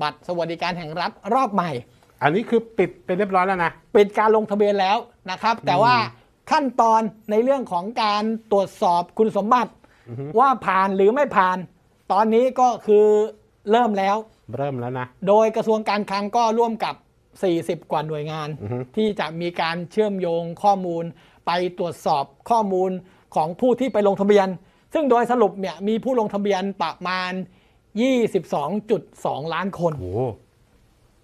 บัตรสวัสดิการแห่งรัฐรอบใหม่ อันนี้คือปิดเป็นเรียบร้อยแล้วนะ ปิดการลงทะเบียนแล้วนะครับ แต่ว่าขั้นตอนในเรื่องของการตรวจสอบคุณสมบัติ ว่าผ่านหรือไม่ผ่าน ตอนนี้ก็คือเริ่มแล้ว เริ่มแล้วนะ โดยกระทรวงการคลังก็ร่วมกับ 40 กว่าหน่วยงานอือฮึที่จะมีการเชื่อมโยงข้อมูล ไปตรวจสอบข้อมูลของผู้ที่ไปลงทะเบียน ซึ่งโดยสรุปเนี่ยมีผู้ลงทะเบียนประมาณ 22.2 ล้านคน โอ้โห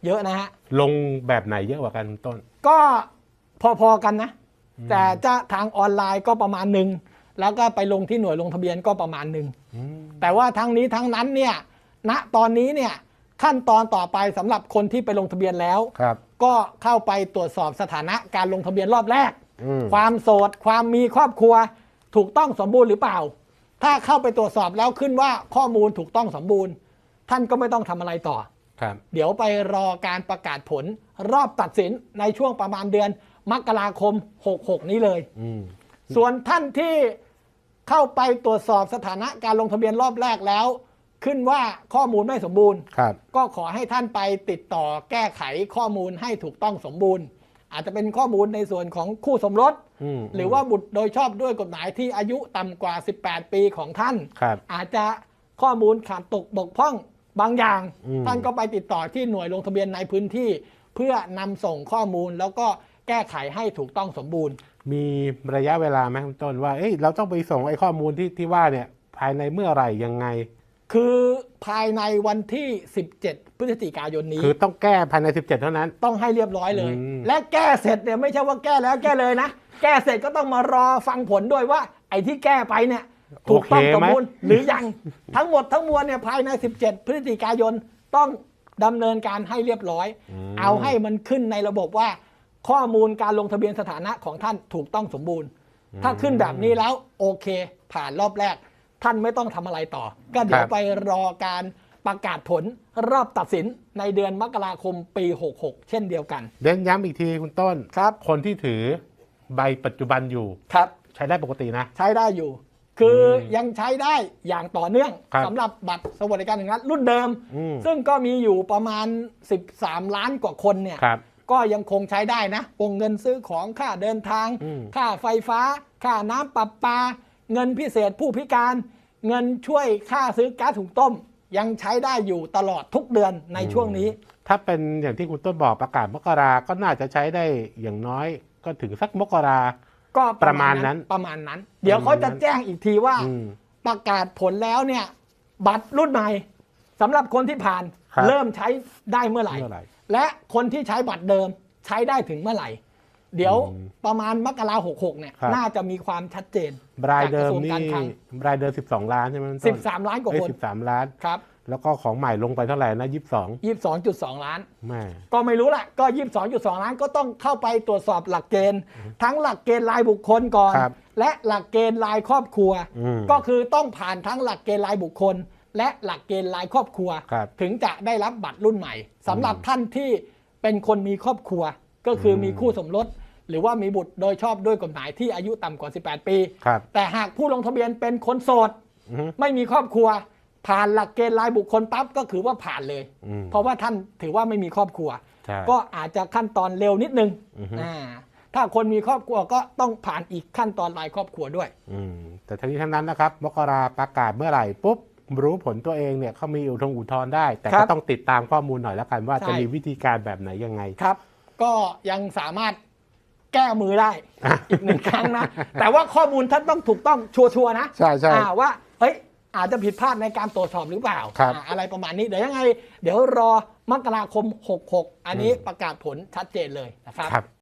เยอะนะฮะ ลงแบบไหนเยอะกว่ากันคุณต้น ก็พอๆกันนะ แต่จะทางออนไลน์ก็ประมาณหนึ่ง แล้วก็ไปลงที่หน่วยลงทะเบียนก็ประมาณหนึ่งแต่ว่าทั้งนี้ทั้งนั้นเนี่ย ณ ตอนนี้เนี่ยขั้นตอนต่อไปสำหรับคนที่ไปลงทะเบียนแล้ว ครับ ก็เข้าไปตรวจสอบสถานะการลงทะเบียนรอบแรก อืม ความโสด ความมีครอบครัว ถูกต้องสมบูรณ์หรือเปล่า ถ้าเข้าไปตรวจสอบแล้วขึ้นว่าข้อมูลถูกต้องสมบูรณ์ ท่านก็ไม่ต้องทำอะไรต่อ ครับ เดี๋ยวไปรอการประกาศผลรอบตัดสินในช่วงประมาณเดือนมกราคม 66 นี้เลย อืม ส่วนท่านที่เข้าไปตรวจสอบสถานะการลงทะเบียนรอบแรกแล้ว ขึ้นว่าข้อมูลไม่สมบูรณ์ ครับ ก็ขอให้ท่านไปติดต่อแก้ไขข้อมูลให้ถูกต้องสมบูรณ์ อาจจะเป็นข้อมูลในส่วนของคู่สมรสอืมหรือว่าบุตรโดยชอบด้วยกฎหมายที่อายุต่ำกว่า 18 ปีของท่านครับอาจจะข้อมูลขาดตกบกพร่องบางอย่างอืมท่านก็ไปติดต่อที่หน่วยลงทะเบียนในพื้นที่ เพื่อนำส่งข้อมูลแล้วก็แก้ไขให้ถูกต้องสมบูรณ์ มีระยะเวลาไหมคุณต้นว่าเอ้ยเราต้องไปส่งไอ้ข้อมูลที่ที่ว่าเนี่ยภายในเมื่อไหร่ยังไง คือภายในวันที่ 17 พฤศจิกายนนี้ คือต้องแก้ภายใน 17 เท่านั้น ต้องให้เรียบร้อยเลยอืมและแก้เสร็จเนี่ยไม่ใช่ว่าแก้แล้วแก้เลยนะ แก้เสร็จก็ต้องมารอฟังผลด้วยว่า ไอ้ที่แก้ไปเนี่ยถูกต้องโอเคสมไหมบูรณ์หรือยังทั้งหมดทั้งมวลเนี่ยภายใน 17 พฤศจิกายนต้องดำเนินการให้เรียบร้อยมเอาให้มันขึ้นในระบบว่า ข้อมูลการลงทะเบียนสถานะของท่านถูกต้องสมบูรณ์ ถ้าขึ้นแบบนี้แล้วโอเค ผ่านรอบแรก ท่านไม่ต้องทำอะไรต่อ ก็เดี๋ยวไปรอการประกาศผลรอบตัดสินในเดือนมกราคมปี 66 เช่นเดียวกันเน้นย้ำอีกทีคุณต้นครับ คนที่ถือใบปัจจุบันอยู่ ครับ ใช้ได้ปกตินะ ใช้ได้อยู่ คืออมยังใช้ได้อย่างต่อเนื่องครับสำหรับบัตรสวัสดิการแห่งรัฐรุ่นเดิม อืม ซึ่งก็มีอยู่ประมาณ 13 ล้านกว่าคนเนี่ย ครับ ก็ยังคงใช้ได้นะวงเงินซื้อของค่าเดินทาง อืมค่าไฟฟ้า ค่าน้ำประปา เงินพิเศษผู้พิการ เงินช่วยค่าซื้อก๊าซถุงต้ม ยังใช้ได้อยู่ตลอดทุกเดือนในช่วงนี้ ถ้าเป็นอย่างที่คุณต้นบอกประกาศมกราก็น่าจะใช้ได้อย่างน้อยก็ถึงสักมกราก็ประมาณนั้นประมาณนั้น เดี๋ยวเขาจะแจ้งอีกทีว่าอืมประกาศผลแล้วเนี่ย บัตรรุ่นใหม่สำหรับคนที่ผ่านครับเริ่มใช้ได้เมื่อไหร่เมื่อไหร่ และคนที่ใช้บัตรเดิมใช้ได้ถึงเมื่อไหร่ เดี๋ยวอืมประมาณมกราหกหกเนี่ยครับน่าจะมีความชัดเจนรายเดิมจากกระทรวงนี่การคลังรายเดิม12ล้านใช่ไหมคุณต้น13ล้านกว่าเอ้ยคน13ล้านครับแล้วก็ของใหม่ลงไปเท่าไหร่นะ22 22.2ล้านแม่ก็ไม่รู้แหละก็22.2ล้านก็ต้องเข้าไปตรวจสอบหลักเกณฑ์ ทั้งหลักเกณฑ์รายบุคคลก่อนครับและหลักเกณฑ์รายครอบครัวอืมก็คือต้องผ่านทั้งหลักเกณฑ์รายบุคคล และหลักเกณฑ์รายครอบครัวครับถึงจะได้รับบัตรรุ่นใหม่สำหรับท่านที่เป็นคนมีครอบครัว ก็คือมีคู่สมรส หรือว่ามีบุตรโดยชอบด้วยกฎหมายที่อายุต่ำกว่า 18 ปี ครับแต่หากผู้ลงทะเบียนเป็นคนโสด อือฮึ ไม่มีครอบครัว ผ่านหลักเกณฑ์รายบุคคลปั๊บก็คือว่าผ่านเลย อืม เพราะว่าท่านถือว่าไม่มีครอบครัว ใช่ ก็อาจจะขั้นตอนเร็วนิดนึงอือฮึ อ่าถ้าคนมีครอบครัวก็ต้องผ่านอีกขั้นตอนรายครอบครัวด้วย อืมแต่ทั้งนี้ทั้งนั้นนะครับ มกราประกาศเมื่อไหร่ปุ๊บ รู้ผลตัวเองเนี่ยเขามีอุทงอุทธรณ์ได้ แต่ครัก็บต้องติดตามข้อมูลหน่อยแล้วกันว่าใช่ จะมีวิธีการแบบไหนยังไง ครับ ก็ยังสามารถแก้มือได้ อีกหนึ่งครั้งนะ แต่ว่าข้อมูลท่านต้องถูกต้องชัวร์ๆนะใช่ใช่อ่าว่าเฮ้ยอาจจะผิดพลาดในการตรวจสอบหรือเปล่าครับอ่า อะไรประมาณนี้ เดี๋ยวยังไง เดี๋ยวรอมกราคม 66 อันนี้ประกาศผลชัดเจนเลยนะครับครับ